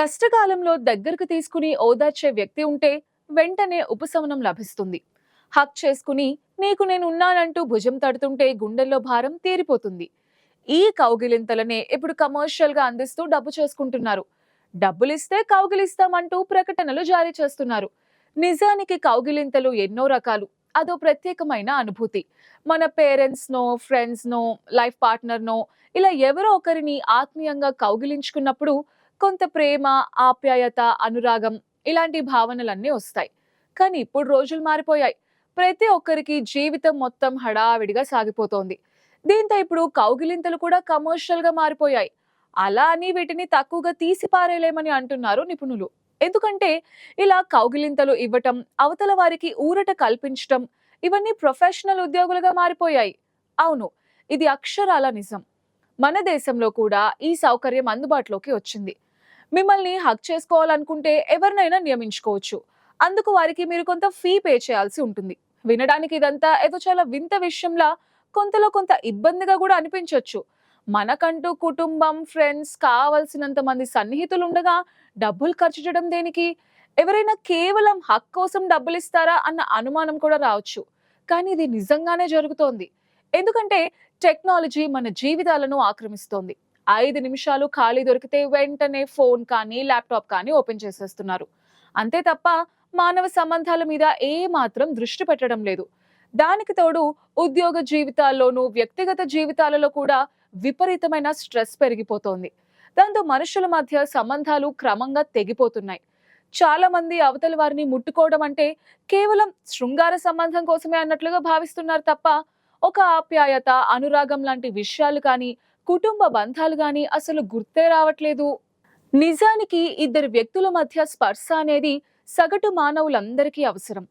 కష్టకాలంలో దగ్గరకు తీసుకుని ఓదార్చే వ్యక్తి ఉంటే వెంటనే ఉపశమనం లభిస్తుంది. హక్ చేసుకుని నీకు నేను ఉన్నానంటూ భుజం తడుతుంటే గుండెల్లో భారం తీరిపోతుంది. ఈ కౌగిలింతలనే ఇప్పుడు కమర్షియల్గా అందిస్తూ డబ్బు చేసుకుంటున్నారు. డబ్బులిస్తే కౌగిలిస్తామంటూ ప్రకటనలు జారీ చేస్తున్నారు. నిజానికి కౌగిలింతలు ఎన్నో రకాలు. అదో ప్రత్యేకమైన అనుభూతి. మన పేరెంట్స్నో ఫ్రెండ్స్నో లైఫ్ పార్ట్నర్నో ఇలా ఎవరో ఒకరిని ఆత్మీయంగా కౌగిలించుకున్నప్పుడు కొంత ప్రేమ ఆప్యాయత అనురాగం ఇలాంటి భావనలన్నీ వస్తాయి. కానీ ఇప్పుడు రోజులు మారిపోయాయి. ప్రతి ఒక్కరికి జీవితం మొత్తం హడావిడిగా సాగిపోతోంది. దీంతో ఇప్పుడు కౌగిలింతలు కూడా కమర్షియల్గా మారిపోయాయి. అలా అని వీటిని తక్కువగా తీసి పారేయలేమని అంటున్నారు నిపుణులు. ఎందుకంటే ఇలా కౌగిలింతలు ఇవ్వటం అవతల వారికి ఊరట కల్పించటం ఇవన్నీ ప్రొఫెషనల్ ఉద్యోగులుగా మారిపోయాయి. అవును ఇది అక్షరాల నిజం. మన దేశంలో కూడా ఈ సౌకర్యం అందుబాటులోకి వచ్చింది. మిమ్మల్ని హక్ చేసుకోవాలనుకుంటే ఎవరినైనా నియమించుకోవచ్చు. అందుకు వారికి మీరు కొంత ఫీ పే చేయాల్సి ఉంటుంది. వినడానికి ఇదంతా ఏదో చాలా వింత విషయంలా కొంతలో కొంత ఇబ్బందిగా కూడా అనిపించవచ్చు మనకంటూ కుటుంబం ఫ్రెండ్స్ కావలసినంత మంది సన్నిహితులు ఉండగా డబ్బులు ఖర్చు చేయడం దేనికి? ఎవరైనా కేవలం హక్ కోసం డబ్బులు ఇస్తారా అన్న అనుమానం కూడా రావచ్చు. కానీ ఇది నిజంగానే జరుగుతోంది. ఎందుకంటే టెక్నాలజీ మన జీవితాలను ఆక్రమిస్తోంది. ఐదు నిమిషాలు ఖాళీ దొరికితే వెంటనే ఫోన్ కానీ ల్యాప్టాప్ కానీ ఓపెన్ చేసేస్తున్నారు. అంతే తప్ప మానవ సంబంధాల మీద ఏ మాత్రం దృష్టి పెట్టడం లేదు. దానికి తోడు ఉద్యోగ జీవితాల్లోనూ వ్యక్తిగత జీవితాలలో కూడా విపరీతమైన స్ట్రెస్ పెరిగిపోతోంది. దాంతో మనుషుల మధ్య సంబంధాలు క్రమంగా తెగిపోతున్నాయి. చాలా మంది అవతల వారిని ముట్టుకోవడం అంటే కేవలం శృంగార సంబంధం కోసమే అన్నట్లుగా భావిస్తున్నారు తప్ప ఒక ఆప్యాయత అనురాగం లాంటి విషయాలు కానీ కుటుంబ బంధాలు కానీ అసలు గుర్తే రావట్లేదు. నిజానికి ఇద్దరు వ్యక్తుల మధ్య స్పర్శ అనేది సగటు మానవులందరికీ అవసరం.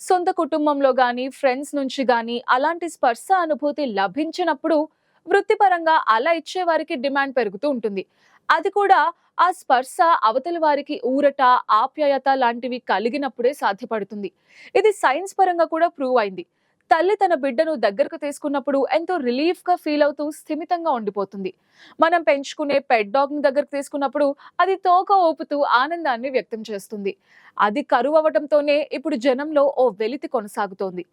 సొంత కుటుంబంలో కానీ ఫ్రెండ్స్ నుంచి కానీ అలాంటి స్పర్శ అనుభూతి లభించినప్పుడు వృత్తిపరంగా అలా ఇచ్చే వారికి డిమాండ్ పెరుగుతూ ఉంటుంది. అది కూడా ఆ స్పర్శ అవతలి వారికి ఊరట ఆప్యాయత లాంటివి కలిగినప్పుడే సాధ్యపడుతుంది. ఇది సైన్స్ పరంగా కూడా ప్రూవ్ అయింది. తల్లి తన బిడ్డను దగ్గరకు తీసుకున్నప్పుడు ఎంతో రిలీఫ్గా ఫీల్ అవుతూ స్థిమితంగా ఉండిపోతుంది. మనం పెంచుకునే పెట్ డాగ్ని దగ్గరకు తీసుకున్నప్పుడు అది తోక ఊపుతూ ఆనందాన్ని వ్యక్తం చేస్తుంది. అది కరువు అవ్వటంతోనే ఇప్పుడు జనంలో ఓ వెలితి కొనసాగుతోంది.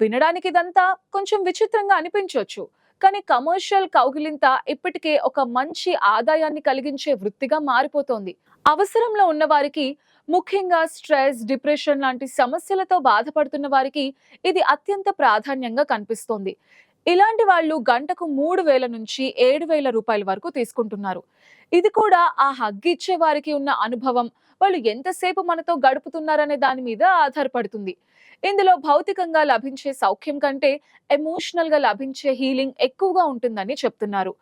వినడానికి ఇదంతా కొంచెం విచిత్రంగా అనిపించవచ్చు కానీ కమర్షియల్ కౌగిలింత ఇప్పటికే ఒక మంచి ఆదాయాన్ని కలిగించే వృత్తిగా మారిపోతోంది. అవసరంలో ఉన్న వారికి ముఖ్యంగా స్ట్రెస్ డిప్రెషన్ లాంటి సమస్యలతో బాధపడుతున్న వారికి ఇది అత్యంత ప్రాధాన్యంగా కనిపిస్తోంది. ఇలాంటి వాళ్ళు గంటకు మూడు వేల నుంచి ఏడు వేల రూపాయల వరకు తీసుకుంటున్నారు. ఇది కూడా ఆ హగ్ ఇచ్చే వారికి ఉన్న అనుభవం. వాళ్ళు ఎంతసేపు మనతో గడుపుతున్నారనే దాని మీద ఆధారపడుతుంది. ఇందులో భౌతికంగా లభించే సౌఖ్యం కంటే ఎమోషనల్గా లభించే హీలింగ్ ఎక్కువగా ఉంటుందని చెప్తున్నారు.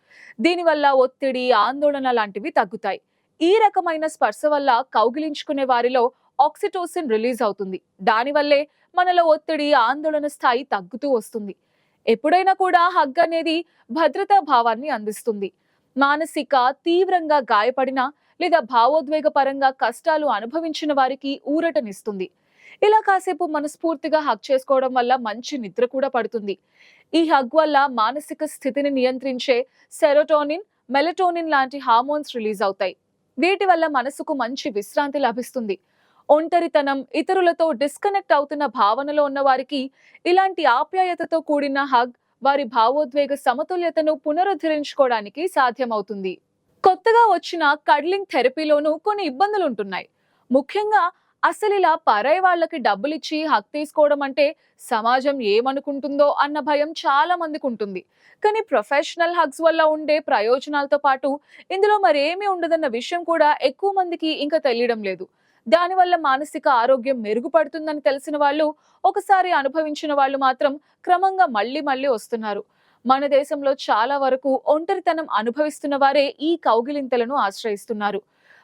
దీనివల్ల ఒత్తిడి ఆందోళన లాంటివి తగ్గుతాయి. ఈ రకమైన స్పర్శ వల్ల కౌగిలించుకునే వారిలో ఆక్సిటోసిన్ రిలీజ్ అవుతుంది. దానివల్లే మనలో ఒత్తిడి ఆందోళన స్థాయి తగ్గుతూ వస్తుంది. ఎప్పుడైనా కూడా హగ్ అనేది భద్రతా భావాన్ని అందిస్తుంది. మానసిక తీవ్రంగా గాయపడిన లేదా భావోద్వేగపరంగా కష్టాలు అనుభవించిన వారికి ఊరటనిస్తుంది. ఇలా కాసేపు మనస్ఫూర్తిగా హగ్ చేసుకోవడం వల్ల మంచి నిద్ర కూడా పడుతుంది. ఈ హగ్ వల్ల మానసిక స్థితిని నియంత్రించే సెరోటోనిన్ మెలటోనిన్ లాంటి హార్మోన్స్ రిలీజ్ అవుతాయి. వీటి వల్ల మనసుకు మంచి విశ్రాంతి లభిస్తుంది. ఒంటరితనం ఇతరులతో డిస్కనెక్ట్ అవుతున్న భావనలో ఉన్న వారికి ఇలాంటి ఆప్యాయతతో కూడిన హగ్ వారి భావోద్వేగ సమతుల్యతను పునరుద్ధరించుకోవడానికి సాధ్యమవుతుంది. కొత్తగా వచ్చిన కడ్లింగ్ థెరపీలోనూ కొన్ని ఇబ్బందులు ఉంటున్నాయి. ముఖ్యంగా అసలు ఇలా పరాయి వాళ్ళకి డబ్బులిచ్చి హక్ తీసుకోవడం అంటే సమాజం ఏమనుకుంటుందో అన్న భయం చాలా మందికి ఉంటుంది. కానీ ప్రొఫెషనల్ హగ్స్ వల్ల ఉండే ప్రయోజనాలతో పాటు ఇందులో మరేమీ ఉండదన్న విషయం కూడా ఎక్కువ మందికి ఇంకా తెలియడం లేదు. దానివల్ల మానసిక ఆరోగ్యం మెరుగుపడుతుందని తెలిసిన వాళ్ళు ఒకసారి అనుభవించిన వాళ్ళు మాత్రం క్రమంగా మళ్ళీ మళ్ళీ వస్తున్నారు. మన దేశంలో చాలా వరకు ఒంటరితనం అనుభవిస్తున్న వారే ఈ కౌగిలింతలను ఆశ్రయిస్తున్నారు.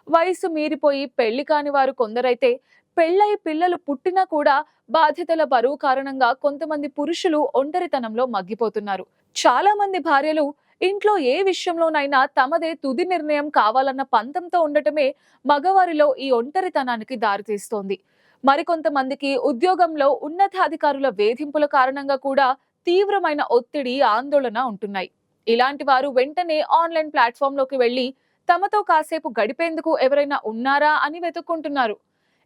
వయసు మీరిపోయి పెళ్ళి కాని వారు కొందరైతే పెళ్ళై పిల్లలు పుట్టినా కూడా బాధ్యతల బరువు కారణంగా కొంతమంది పురుషులు ఒంటరితనంలో మగ్గిపోతున్నారు. చాలా మంది భార్యలు ఇంట్లో ఏ విషయంలోనైనా తమదే తుది నిర్ణయం కావాలన్న పంతంతో ఉండటమే మగవారిలో ఈ ఒంటరితనానికి దారితీస్తోంది. మరికొంతమందికి ఉద్యోగంలో ఉన్నతాధికారుల వేధింపుల కారణంగా కూడా తీవ్రమైన ఒత్తిడి ఆందోళన ఉంటున్నాయి. ఇలాంటి వారు వెంటనే ఆన్లైన్ ప్లాట్ఫామ్లోకి వెళ్ళి తమతో కాసేపు గడిపేందుకు ఎవరైనా ఉన్నారా అని వెతుక్కుంటున్నారు.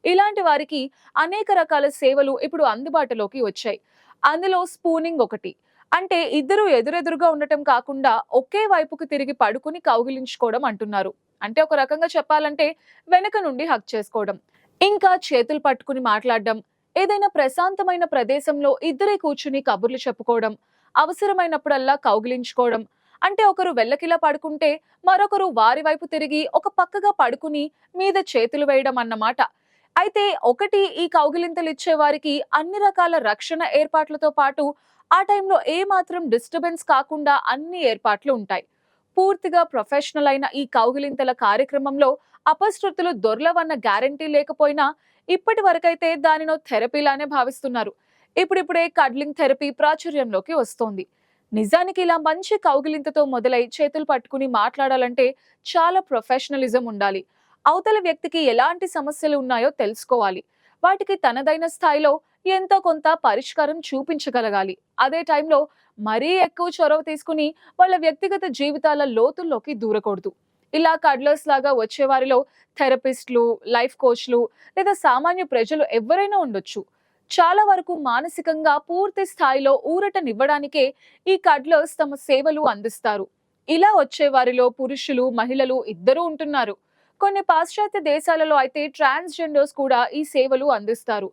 ఇలాంటి వారికి అనేక రకాల సేవలు ఇప్పుడు అందుబాటులోకి వచ్చాయి. అందులో స్పూనింగ్ ఒకటి. అంటే ఇద్దరు ఎదురెదురుగా ఉండటం కాకుండా ఒకే వైపుకు తిరిగి పడుకుని కౌగిలించుకోవడం అంటున్నారు. అంటే ఒక రకంగా చెప్పాలంటే వెనక నుండి హక్ చేసుకోవడం. ఇంకా చేతులు పట్టుకుని మాట్లాడడం. ఏదైనా ప్రశాంతమైన ప్రదేశంలో ఇద్దరే కూర్చుని కబుర్లు చెప్పుకోవడం. అవసరమైనప్పుడల్లా కౌగిలించుకోవడం. అంటే ఒకరు వెళ్ళకిలా పడుకుంటే మరొకరు వారి వైపు తిరిగి ఒక పక్కగా పడుకుని మీద చేతులు వేయడం అన్నమాట. అయితే ఒకటి ఈ కౌగిలింతలు ఇచ్చే వారికి అన్ని రకాల రక్షణ ఏర్పాట్లతో పాటు ఆ టైంలో ఏ మాత్రం డిస్టర్బెన్స్ కాకుండా అన్ని ఏర్పాట్లు ఉంటాయి. పూర్తిగా ప్రొఫెషనల్ అయిన ఈ కౌగిలింతల కార్యక్రమంలో అపశృతులు దొర్లవన్న గ్యారంటీ లేకపోయినా ఇప్పటి వరకైతే దానినో థెరపీలానే భావిస్తున్నారు. ఇప్పుడిప్పుడే కడ్లింగ్ థెరపీ ప్రాచుర్యంలోకి వస్తోంది. నిజానికి ఇలా మంచి కౌగిలింతతో మొదలై చేతులు పట్టుకుని మాట్లాడాలంటే చాలా ప్రొఫెషనలిజం ఉండాలి. అవతల వ్యక్తికి ఎలాంటి సమస్యలు ఉన్నాయో తెలుసుకోవాలి. వాటికి తనదైన స్థాయిలో ఎంతో కొంత పరిష్కారం చూపించగలగాలి. అదే టైంలో మరీ ఎక్కువ చొరవ తీసుకుని వాళ్ళ వ్యక్తిగత జీవితాల లోతుల్లోకి దూరకూడదు. ఇలా కడ్లర్స్ లాగా వచ్చేవారిలో థెరపిస్టులు లైఫ్ కోచ్లు లేదా సామాన్య ప్రజలు ఎవరైనా ఉండొచ్చు. చాలా వరకు మానసికంగా పూర్తి స్థాయిలో ఊరటనివ్వడానికే ఈ కడ్లర్స్ తమ సేవలు అందిస్తారు. ఇలా వచ్చే వారిలో పురుషులు మహిళలు ఇద్దరూ ఉంటున్నారు. కొన్ని పాశ్చాత్య దేశాలలో అయితే ట్రాన్స్జెండర్స్ కూడా ఈ సేవలు అందిస్తారు.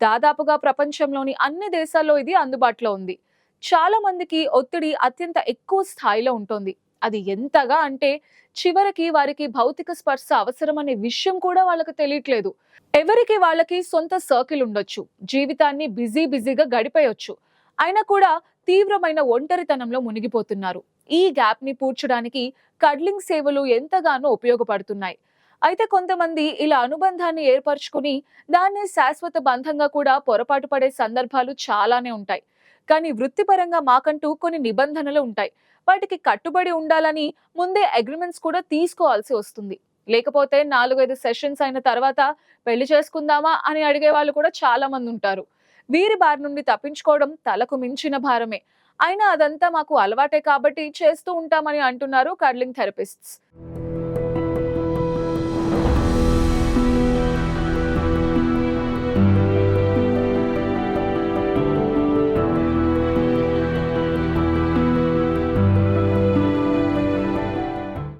దాదాపుగా ప్రపంచంలోని అన్ని దేశాల్లో ఇది అందుబాటులో ఉంది. చాలా మందికి ఒత్తిడి అత్యంత ఎక్కువ స్థాయిలో ఉంటుంది. అది ఎంతగా అంటే చివరికి వారికి భౌతిక స్పర్శ అవసరమనే విషయం కూడా వాళ్ళకి తెలియట్లేదు. ఎవరికి వాళ్ళకి సొంత సర్కిల్ ఉండొచ్చు జీవితాన్ని బిజీ బిజీగా గడిపేయొచ్చు. అయినా కూడా తీవ్రమైన ఒంటరితనంలో మునిగిపోతున్నారు. ఈ గ్యాప్ని పూడ్చడానికి కడ్లింగ్ సేవలు ఎంతగానో ఉపయోగపడుతున్నాయి. అయితే కొంతమంది ఇలా అనుబంధాన్ని ఏర్పరచుకుని దాన్ని శాశ్వత బంధంగా కూడా పొరపాటు పడే సందర్భాలు చాలానే ఉంటాయి. కానీ వృత్తిపరంగా మాకంటూ కొన్ని నిబంధనలు ఉంటాయి. వాటికి కట్టుబడి ఉండాలని ముందే అగ్రిమెంట్స్ కూడా తీసుకోవాల్సి వస్తుంది. లేకపోతే నాలుగైదు సెషన్స్ అయిన తర్వాత పెళ్ళి చేసుకుందామా అని అడిగే వాళ్ళు కూడా చాలా మంది ఉంటారు. వీరి బారి నుండి తప్పించుకోవడం తలకు మించిన భారమే. అయినా అదంతా మాకు అలవాటే కాబట్టి చేస్తూ ఉంటామని అంటున్నారు కడ్లింగ్ థెరపిస్ట్స్